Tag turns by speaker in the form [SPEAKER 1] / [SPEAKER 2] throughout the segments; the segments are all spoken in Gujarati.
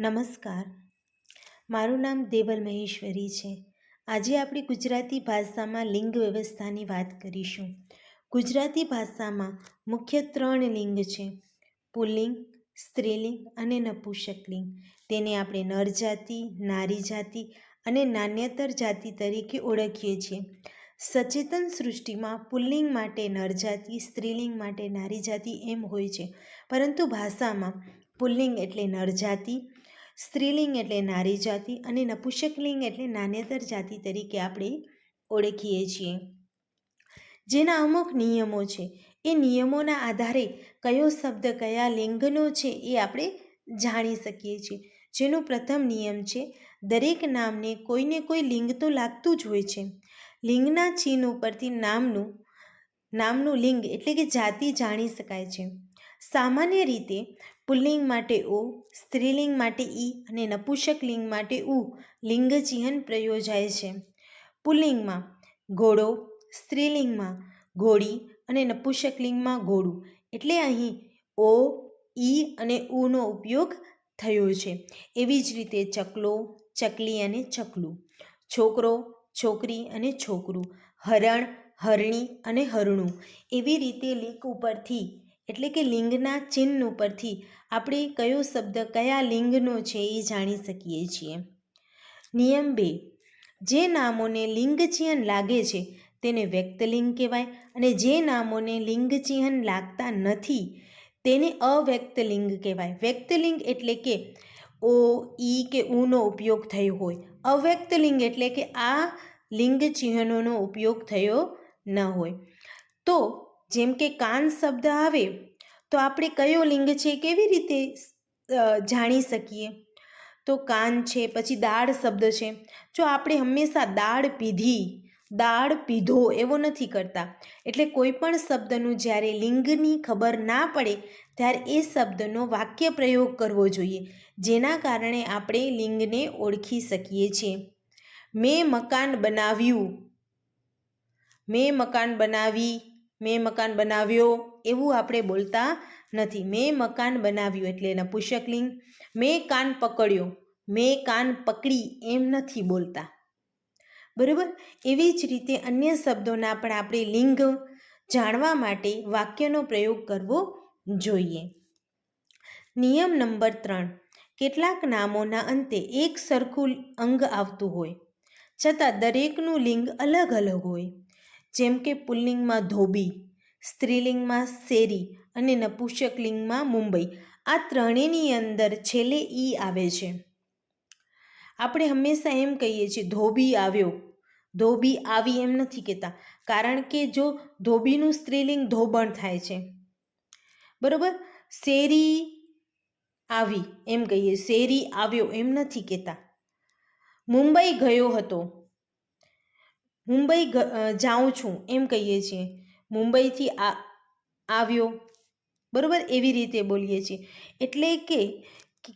[SPEAKER 1] નમસ્કાર. મારું નામ દેવલ મહેશ્વરી છે. આજે આપણે ગુજરાતી ભાષામાં લિંગ વ્યવસ્થાની વાત કરીશું. ગુજરાતી ભાષામાં મુખ્ય ત્રણ લિંગ છે. પુલ્લિંગ સ્ત્રીલિંગ અને નપુંસકલિંગ તેને આપણે નર જાતિ, નારી જાતિ અને નાન્યતર જાતિ તરીકે ઓળખીએ છીએ. સચેતન સૃષ્ટિમાં પુલ્લિંગ માટે નરજાતિ સ્ત્રીલિંગ માટે નારી જાતિ એમ હોય છે. પરંતુ ભાષામાં પુલ્લિંગ એટલે નર જાતિ સ્ત્રીલિંગ એટલે નારી જાતિ અને નપુંસકલિંગ એટલે નાન્યતર જાતિ તરીકે આપણે ઓળખીએ છીએ. જેના અમુક નિયમો છે. એ નિયમોના આધારે કયો શબ્દ, કયા લિંગનો છે એ આપણે જાણી શકીએ છીએ. જેનો પ્રથમ નિયમ છે, દરેક નામને કોઈને કોઈ લિંગ તો લાગતું જ હોય છે. લિંગના ચિહ્ન ઉપરથી નામનું નામનું લિંગ એટલે કે જાતિ જાણી શકાય છે. સામાન્ય રીતે પુલ્લિંગ માટે ઓ, સ્ત્રીલિંગ માટે ઈ અને નપુંસક લિંગ માટે ઉ લિંગ ચિહ્ન પ્રયોજાય છે. પુલ્લિંગમાં ઘોડો, સ્ત્રીલિંગમાં ઘોડી અને નપુંસકલિંગમાં ઘોડું. એટલે અહીં ઓ, ઈ અને ઉનો ઉપયોગ થયો છે. એવી જ રીતે ચકલો, ચકલી અને ચકલું. છોકરો, છોકરી અને છોકરું. હરણ, હરણી અને હરણું. એવી રીતે લિંક ઉપરથી એટલે કે લિંગના ચિહ્ન ઉપરથી આપણે કયો શબ્દ, કયા લિંગનો છે એ જાણી શકીએ છીએ. નિયમ બે, જે નામોને લિંગ ચિહ્ન લાગે છે તેને વ્યક્તલિંગ કહેવાય અને જે નામોને લિંગ ચિહ્ન લાગતા નથી તેને અવ્યક્તલિંગ કહેવાય. વ્યક્તલિંગ એટલે કે ઓ, ઈ કે ઉનો ઉપયોગ થયો હોય. અવ્યક્તલિંગ એટલે કે આ લિંગ ચિહ્નોનો ઉપયોગ થયો ન હોય. તો જેમ કે કાન શબ્દ આવે, તો આપણે કયો લિંગ છે કેવી રીતે જાણી શકીએ? તો કાન છે, પછી દાળ શબ્દ છે. જો આપણે હંમેશા દાળ પીધી દાળ પીધો એવો નથી કરતા. એટલે કોઈ પણ શબ્દનું જ્યારે લિંગની ખબર ના પડે, ત્યારે એ શબ્દનો વાક્ય પ્રયોગ કરવો જોઈએ, જેના કારણે આપણે લિંગને ઓળખી શકીએ છીએ. મેં મકાન બનાવ્યું. મેં મકાન બનાવી મેં મકાન બનાવ્યો એવું આપણે બોલતા નથી. મેં મકાન બનાવ્યું એટલે નપુંસકલિંગ મેં કાન પકડ્યો. મેં કાન પકડી એમ નથી બોલતા. બરાબર? એવી જ રીતે અન્ય શબ્દોના પણ આપણે લિંગ જાણવા માટે વાક્યનો પ્રયોગ કરવો જોઈએ. નિયમ નંબર ત્રણ. કેટલાક નામોના અંતે એક સરખું અંગ આવતું હોય. છતાં દરેકનું લિંગ અલગ અલગ હોય. જેમ કે પુલ્લિંગમાં ધોબી, સ્ત્રીલિંગમાં શેરી અને નપુંસકલિંગમાં મુંબઈ. આ ત્રણેયની અંદર છેલ્લે ઈ આવે છે. આપણે હંમેશા એમ કહીએ છીએ, ધોબી આવ્યો. ધોબી આવી એમ નથી કહેતા, કારણ કે જો ધોબીનું સ્ત્રીલિંગ ધોબણ થાય છે. બરાબર? શેરી આવી, એમ કહીએ, શેરી આવ્યો એમ નથી કહેતા. મુંબઈ ગયો હતો. મુંબઈ જાઉં છું એમ કહીએ છીએ. મુંબઈથી આ, આવ્યો. બરાબર એવી રીતે બોલીએ છીએ. એટલે કે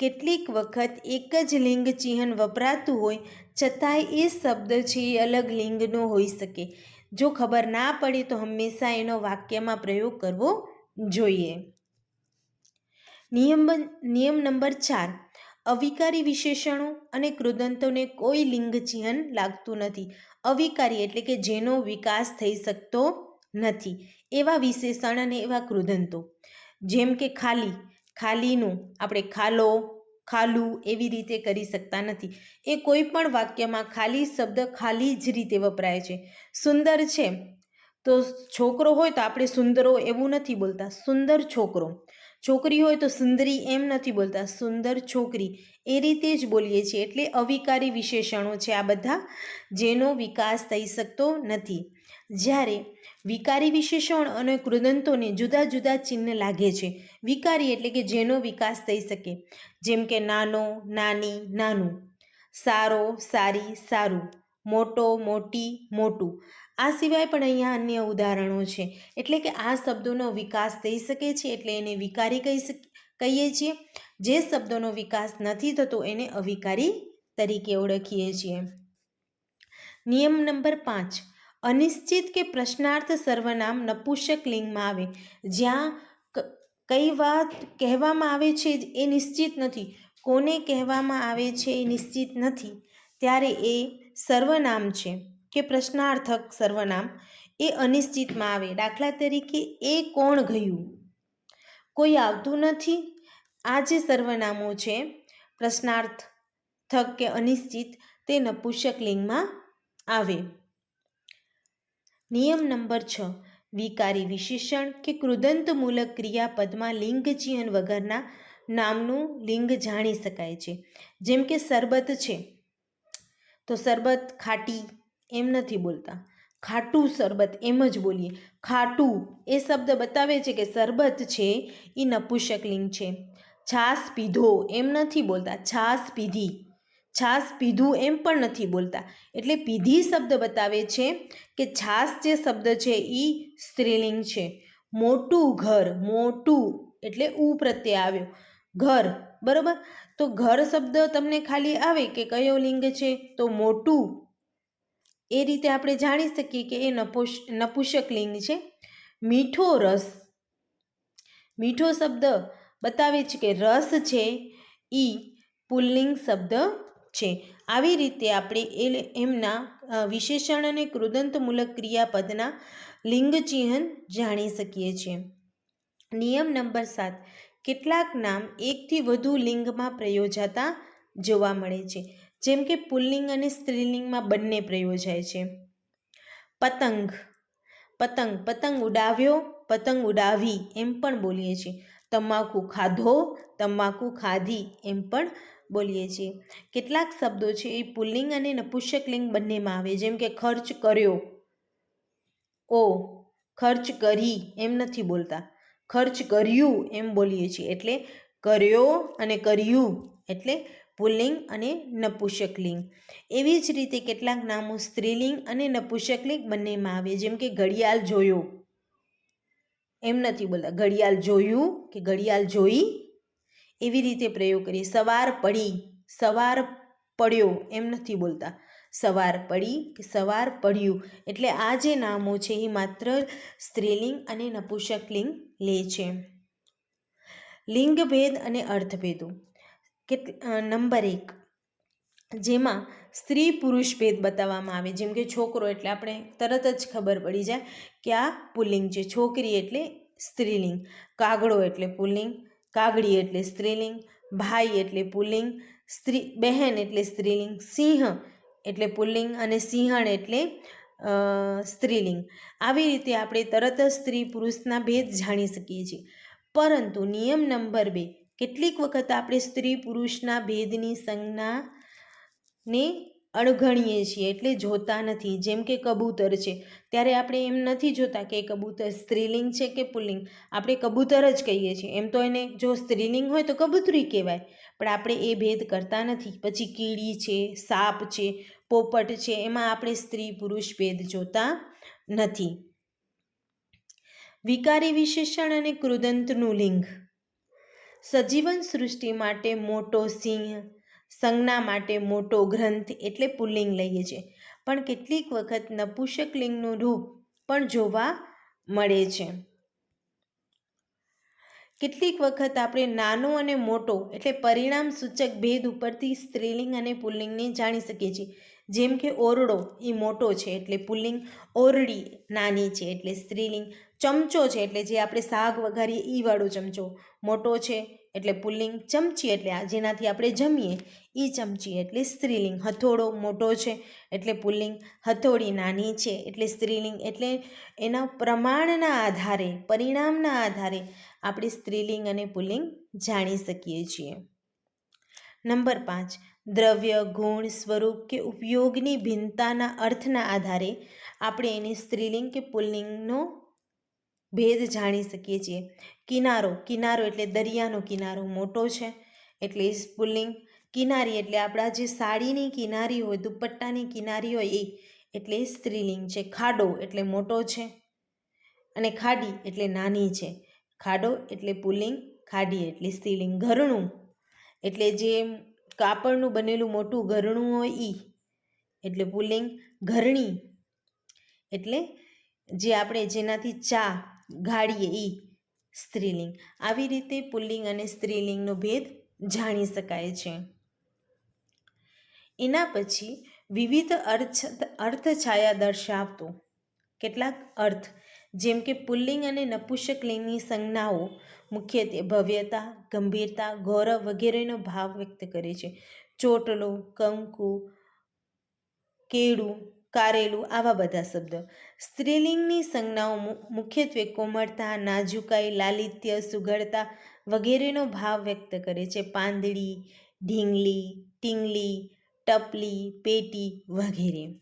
[SPEAKER 1] કેટલીક વખત એક જ લિંગ ચિહ્ન વપરાતું હોય, છતાંય એ શબ્દ છે એ અલગ લિંગનો હોઈ શકે. જો ખબર ના પડે તો હંમેશા એનો વાક્યમાં પ્રયોગ કરવો જોઈએ. નિયમ નિયમ નંબર ચાર. અવિકારી વિશેષણો અને કૃદંતોને કોઈ લિંગ ચિહ્ન લાગતું નથી. અવિકારી એટલે કે જેનો વિકાસ થઈ શકતો નથી. એવા વિશેષણ અને એવા કૃદંતો જેમ કે ખાલી. ખાલીનું આપણે ખાલો, ખાલું એવી રીતે કરી શકતા નથી. એ કોઈ પણ વાક્યમાં ખાલી શબ્દ ખાલી જ રીતે વપરાય છે. સુંદર છે. તો છોકરો હોય તો આપણે સુંદરો એવું નથી બોલતા, સુંદર છોકરો. છોકરી હોય તો સુંદરી એમ નથી બોલતા, સુંદર છોકરી. એ રીતે જ બોલીએ છીએ, એટલે અવિકારી વિશેષણો છે આ બધા, જેનો વિકાસ થઈ શકતો નથી. જ્યારે વિકારી વિશેષણ અને કૃદંતોને જુદા જુદા ચિહ્ન લાગે છે, વિકારી એટલે કે જેનો વિકાસ થઈ શકે, જેમ કે નાનો, નાની, નાનું. સારો, સારી, સારું. મોટો, મોટી, મોટું. આ સિવાય પણ અહીંયા અન્ય ઉદાહરણો છે. એટલે કે આ શબ્દોનો વિકાસ થઈ શકે છે એટલે એને વિકારી કહી કહીએ છીએ. જે શબ્દોનો વિકાસ નથી થતો એને અવિકારી તરીકે ઓળખીએ છીએ. નિયમ નંબર પાંચ. અનિશ્ચિત કે પ્રશ્નાર્થ સર્વનામ નપુંસક લિંગમાં આવે. જ્યાં કઈ વાત કહેવામાં આવે છે એ નિશ્ચિત નથી. કોને કહેવામાં આવે છે એ નિશ્ચિત નથી. ત્યારે એ સર્વનામ છે, કે પ્રશ્નાર્થક સર્વનામ, એ અનિશ્ચિતમાં આવે. દાખલા તરીકે, એ કોણ ગયું? કોઈ આવતું નથી. આ જે સર્વનામો છે, પ્રશ્નાર્થક કે અનિશ્ચિત, તે નપુંસક લિંગમાં આવે. નિયમ નંબર છ, વિકારી વિશેષણ કે કૃદંતમૂલક ક્રિયાપદમાં લિંગ ચિહ્ન વગરના નામનું લિંગ જાણી શકાય છે. જેમ કે શરબત છે તો શરબત ખાટી એમ નથી બોલતા. ખાટું શરબત એમ જ બોલીએ. ખાટું એ શબ્દ બતાવે છે કે શરબત છે એ નપુષકલિંગ છે. છાસ પીધો એમ નથી બોલતા. છાસ પીધી. છાસ પીધું એમ પણ નથી બોલતા. એટલે પીધી શબ્દ બતાવે છે કે છાસ જે શબ્દ છે એ સ્ત્રીલિંગ છે. મોટું ઘર, મોટું એટલે ઉ પ્રત્યે આવ્યો. ઘર, બરાબર? તો ઘર શબ્દ તમને ખાલી આવે કે કયો લિંગ છે? તો મોટું. એ રીતે આપણે જાણી શકીએ કે એ નપુષ નપુંસક લિંગ છે. મીઠો રસ. મીઠો શબ્દ બતાવે છે કે રસ છે એ પુલ્લિંગ શબ્દ છે. આવી રીતે આપણે એ એમના વિશેષણ અને કૃદંતમૂલક ક્રિયાપદના લિંગ ચિહ્ન જાણી શકીએ છીએ. નિયમ નંબર સાત. કેટલાક નામ એકથી વધુ લિંગમાં પ્રયોજાતા જોવા મળે છે. જેમ કે પુલ્લિંગ અને સ્ત્રીલિંગમાં બંને પ્રયોજાય છે. પતંગ. પતંગ. પતંગ ઉડાવ્યો, પતંગ ઉડાવી એમ પણ બોલીએ છીએ. તમાકુ ખાધો, તમાકુ ખાધી એમ પણ બોલીએ છીએ. કેટલાક શબ્દો છે એ પુલ્લિંગ અને નપુંસક લિંગ બંનેમાં આવે. જેમ કે ખર્ચ કર્યો. ઓ, ખર્ચ કરી એમ નથી બોલતા. ખર્ચ કર્યું એમ બોલીએ છીએ. એટલે કર્યો અને કર્યું એટલે પુલ્લિંગ અને નપુષકલિંગ એવી જ રીતે કેટલાક નામો સ્ત્રીલિંગ અને નપુષકલિંગ બંનેમાં આવે. જેમ કે ઘડિયાળ જોયો. એમ નથી બોલતા. ઘડિયાળ જોયું કે ઘડિયાળ જોઈ? એવી રીતે પ્રયોગ કરીએ. સવાર પડી. સવાર પડ્યો એમ નથી બોલતા. સવાર પડી કે સવાર પડ્યું. એટલે આ જે નામો છે એ માત્ર સ્ત્રીલિંગ અને નપુષકલિંગ લે છે. લિંગભેદ અને અર્થભેદો. કેટ નંબર એક. જેમાં સ્ત્રી પુરુષ ભેદ બતાવવામાં આવે. જેમ કે છોકરો, એટલે આપણે તરત જ ખબર પડી જાય કે આ પુલ્લિંગ છે. છોકરી એટલે સ્ત્રીલિંગ. કાગડો એટલે પુલ્લિંગ. કાગડી એટલે સ્ત્રીલિંગ. ભાઈ એટલે પુલ્લિંગ. સ્ત્રી, બહેન એટલે સ્ત્રીલિંગ. સિંહ એટલે પુલ્લિંગ અને સિંહણ એટલે સ્ત્રીલિંગ. આવી રીતે આપણે તરત જ સ્ત્રી પુરુષના ભેદ જાણી શકીએ છીએ. પરંતુ નિયમ નંબર બે, કેટલીક વખત આપણે સ્ત્રી પુરુષના ભેદની સંજ્ઞા ને અણગણીએ છીએ એટલે જોતા નથી. જેમ કે કબૂતર છે. ત્યારે આપણે એમ નથી જોતા કે કબૂતર સ્ત્રીલિંગ છે કે પુલ્લિંગ. આપણે કબૂતર જ કહીએ છીએ. એમ તો એને જો સ્ત્રીલિંગ હોય તો કબૂતરી કહેવાય. પણ આપણે એ ભેદ કરતા નથી. પછી કીડી છે, સાપ છે પોપટ છે, એમાં આપણે સ્ત્રી, પુરુષ ભેદ જોતા નથી. વિકારી વિશેષણ અને કૃદંતનું લિંગ. સજીવન સૃષ્ટિ માટે મોટો સિંહ, સંજ્ઞા માટે મોટો ગ્રંથ એટલે પુલ્લિંગ લઈએ છીએ. પણ કેટલીક વખત નપુષક લિંગનું રૂપ પણ જોવા મળે છે. કેટલીક વખત આપણે નાનો અને મોટો એટલે પરિણામ સૂચક ભેદ ઉપરથી સ્ત્રીલિંગ અને પુલ્લિંગને જાણી શકીએ છીએ. જેમ કે ઓરડો એ મોટો છે એટલે પુલ્લિંગ ઓરડી નાની છે એટલે સ્ત્રીલિંગ ચમચો છે એટલે જે આપણે શાક વઘારીએ એ વાળો ચમચો. મોટો છે એટલે પુલ્લિંગ ચમચી એટલે આ જેનાથી આપણે જમીએ એ ચમચી એટલે સ્ત્રીલિંગ. હથોડો મોટો છે એટલે પુલ્લિંગ હથોડી નાની છે એટલે સ્ત્રીલિંગ. એટલે એના પ્રમાણના આધારે, પરિણામના આધારે આપણે સ્ત્રીલિંગ અને પુલ્લિંગ જાણી શકીએ છીએ. નંબર પાંચ. દ્રવ્ય, ગુણ, સ્વરૂપ કે ઉપયોગની ભિન્નતાના અર્થના આધારે આપણે એની સ્ત્રીલિંગ કે પુલ્લિંગનો ભેદ જાણી શકીએ છીએ. કિનારો કિનારો એટલે દરિયાનો કિનારો, મોટો છે એટલે પુલ્લિંગ. કિનારી એટલે આપણા જે સાડીની કિનારી હોય, દુપટ્ટાની કિનારી હોય એ એટલે સ્ત્રીલિંગ છે. ખાડો એટલે મોટો છે અને ખાડી એટલે નાની છે. ખાડો એટલે પુલ્લિંગ, ખાડી એટલે સ્ત્રીલિંગ. ઘરણું એટલે જે કાપડનું બનેલું મોટું ઘરણું હોય એ એટલે પુલ્લિંગ ઘરણી. એટલે જે આપણે જેનાથી ચા ગાળીએ એ સ્ત્રીલિંગ. આવી રીતે પુલ્લિંગ અને સ્ત્રીલિંગનો ભેદ જાણી શકાય છે. એના પછી વિવિધ અર્થ અર્થછાયા દર્શાવતો. કેટલાક અર્થ જેમ કે પુલ્લિંગ અને નપુષકલિંગની સંજ્ઞાઓ મુખ્યત્વે ભવ્યતા, ગંભીરતા, ગૌરવ વગેરેનો ભાવ વ્યક્ત કરે છે. ચોટલો, કંકુ, કેળું, કારેલું આવા બધા શબ્દો. સ્ત્રીલિંગની સંજ્ઞાઓ મુખ્યત્વે કોમળતા, નાજુકાઈ, લાલિત્ય, સુઘડતા વગેરેનો ભાવ વ્યક્ત કરે છે. પાંદડી, ઢીંગલી, ટીંગલી, ટપલી, પેટી વગેરે.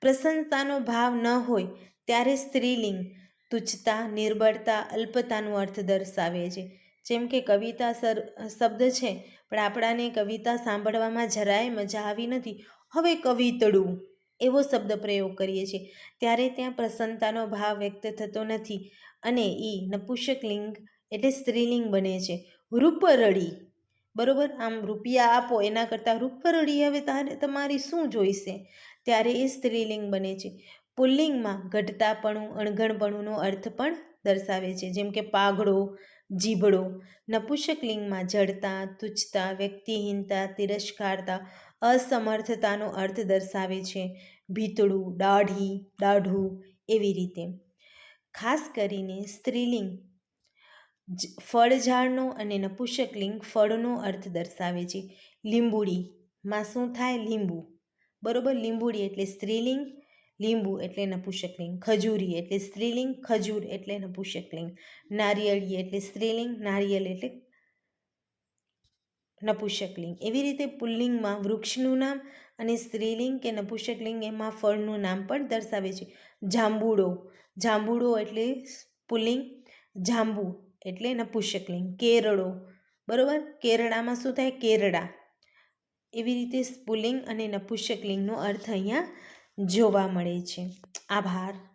[SPEAKER 1] પ્રસન્નતાનો ભાવ ન હોય ત્યારે સ્ત્રીલિંગ તુચ્છતા, નિર્બળતા, અલ્પતાનો અર્થ દર્શાવે છે. જેમ કે કવિતા સર શબ્દ છે, પણ આપણાને કવિતા સાંભળવામાં જરાય મજા આવી નથી. હવે કવિતડું એવો શબ્દ પ્રયોગ કરીએ છીએ. ત્યારે ત્યાં પ્રસન્નતાનો ભાવ વ્યક્ત થતો નથી અને એ નપુંસકલિંગ એટલે સ્ત્રીલિંગ બને છે. રૂપરળી બરોબર? આમ રૂપિયા આપો, એના કરતાં રૂપરળી હવે તારે, તમારી શું જોઈશે? ત્યારે એ સ્ત્રીલિંગ બને છે. પુલ્લિંગમાં ઘટતાપણું અણઘણપણુંનો અર્થ પણ દર્શાવે છે. જેમ કે પાઘડો, જીભડો, નપુંસકલિંગમાં જડતા, તુચ્છતા, વ્યક્તિહીનતા, તિરસ્કારતા, અસમર્થતાનો અર્થ દર્શાવે છે. ભીતળું, દાઢી, દાઢું એવી રીતે. ખાસ કરીને સ્ત્રીલિંગ ફળ ઝાડનો અને નપુંસકલિંગ ફળનો અર્થ દર્શાવે છે. લીંબુડીમાં શું થાય? લીંબુ. બરોબર? લીંબુડી એટલે સ્ત્રીલિંગ લીંબુ એટલે નપુંસકલિંગ, ખજૂરી એટલે સ્ત્રીલિંગ, ખજૂર એટલે નપુંસકલિંગ, નારિયેળી એટલે સ્ત્રીલિંગ, નારિયેળ એટલે નપુંસકલિંગ. એવી રીતે પુલ્લિંગમાં વૃક્ષનું નામ અને સ્ત્રીલિંગ કે નપુંસકલિંગ એમાં ફળનું નામ પણ દર્શાવે છે. જાંબુડો જાંબુડો એટલે પુલ્લિંગ, જાંબુ એટલે નપુંસકલિંગ. કેરળો, બરાબર? કેરળામાં શું થાય? કેરળા. એવી રીતે સ્પુલિંગ અને નપુંસકલિંગનો અર્થ અહીંયા જોવા મળે છે. આભાર.